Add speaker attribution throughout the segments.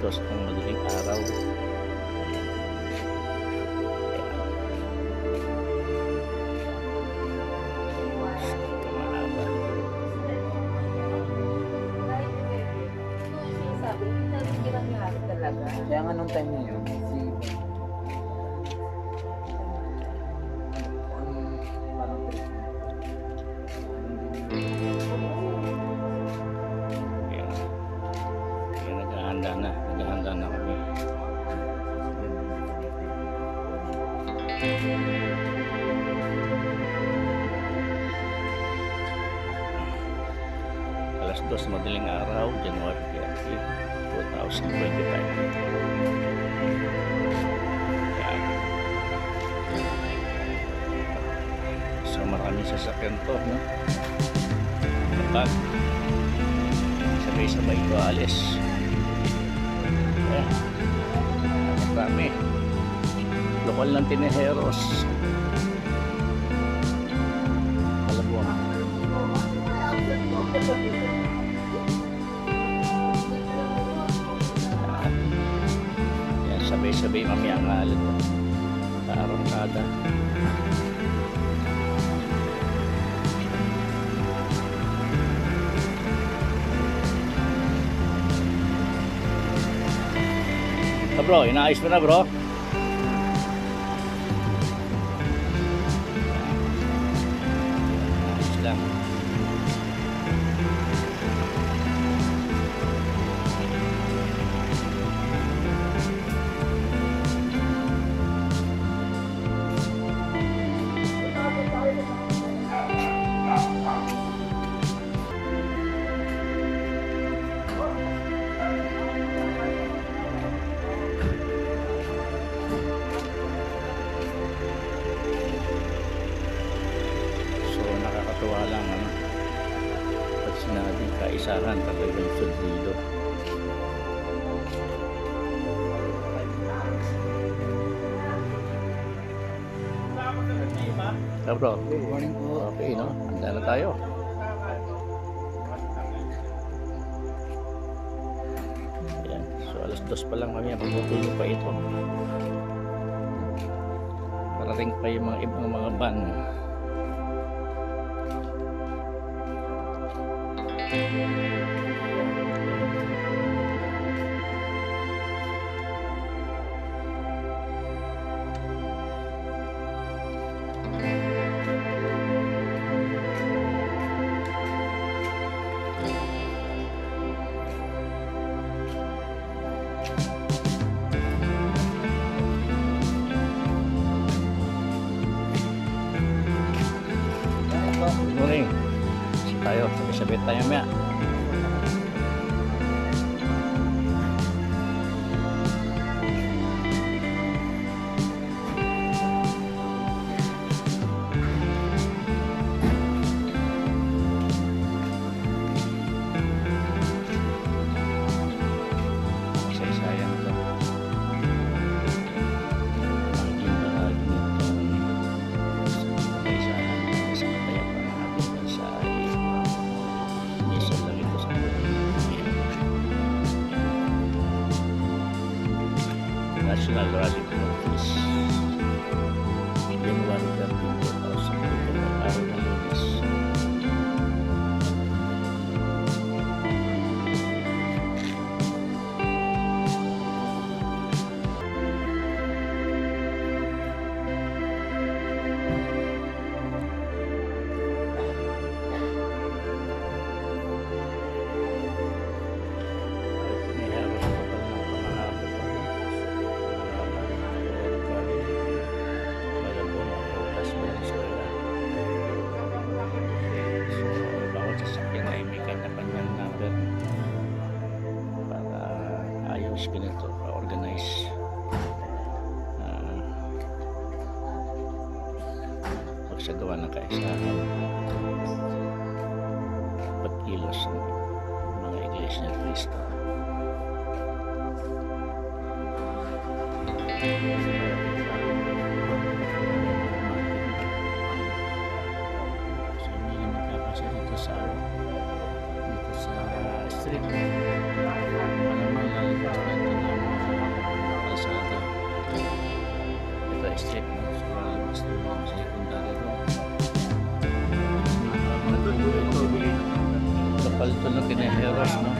Speaker 1: 2 ng madaling araw.
Speaker 2: Kaya nga nung time na yun,
Speaker 1: Alas 2 madaling araw, January 30, 2025. Yan. So maraming sasakyan to, no? Kapag sabay-sabay ko alis. Eh, marami. Lokal ng tineheros. Kalabuan. Yan, sabay-sabay mamaya ang alad. Kaarangkada. Ah, bro, inaayos mo na bro? Pag sinabing kaisahan talagang sundido. Ah, bro,
Speaker 2: Good morning po.
Speaker 1: okay no? Handa na tayo. Ayan. So alas dos pa lang kami magtutulog pa ito. Parating pa yung mga ibang mga van. Good tayo. Sabay-sabay tayo maya. Ayos ganito, pa-organize. Uh, pagsagawa ng kaisahan pagkilos ng mga iglesia ng Cristo. So, hindi street mo. So, na ako sa secondary road. Kapal ito ng kinaheros, no?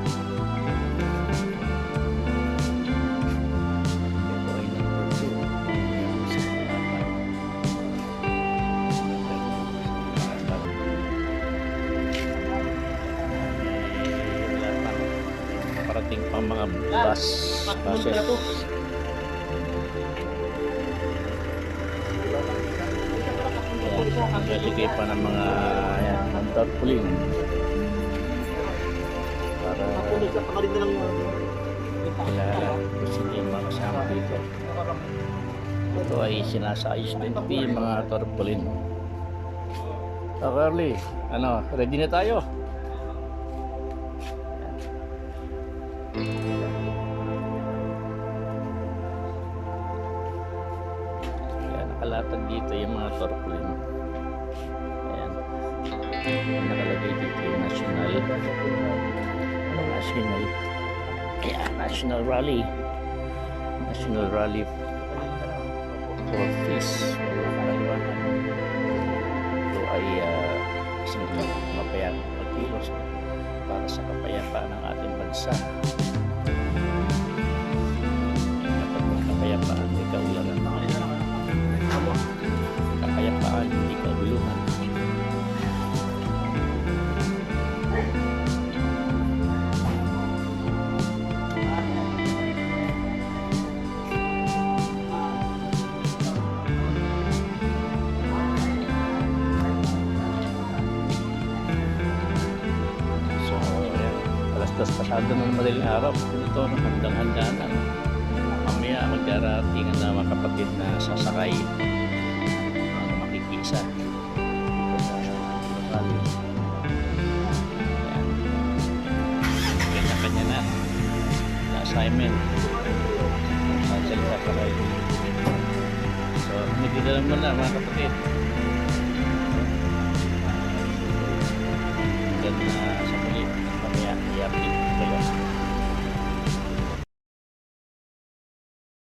Speaker 1: Pa. Parating pang mga bus. Buses. Ayan, Nagalagay pa ng mga ayan, ng tarpaulin. Para kilala kung sino yung mga kasama dito. Ito ay sinasayos din yung mga tarpaulin. Carly, ano, ready na tayo? Ayan, nakalatag dito yung mga tarpaulin. Ayan. Nakalagay dito yung national national Ayan, national rally. National rally for peace. Kaliwanag. Ito ay uh, isang mapayang pagkilos para sa kapayapaan ng ating bansa. Kapag kapayapaan, may kaulanan. alas pasado ng madaling araw, ito ng handang-handanan. Mamaya magdarating na mga kapatid na sasakay na makikisa. Kanya-kanya na na assignment sa sasakay. So, magdidala mo na mga kapatid. Magdidala na up.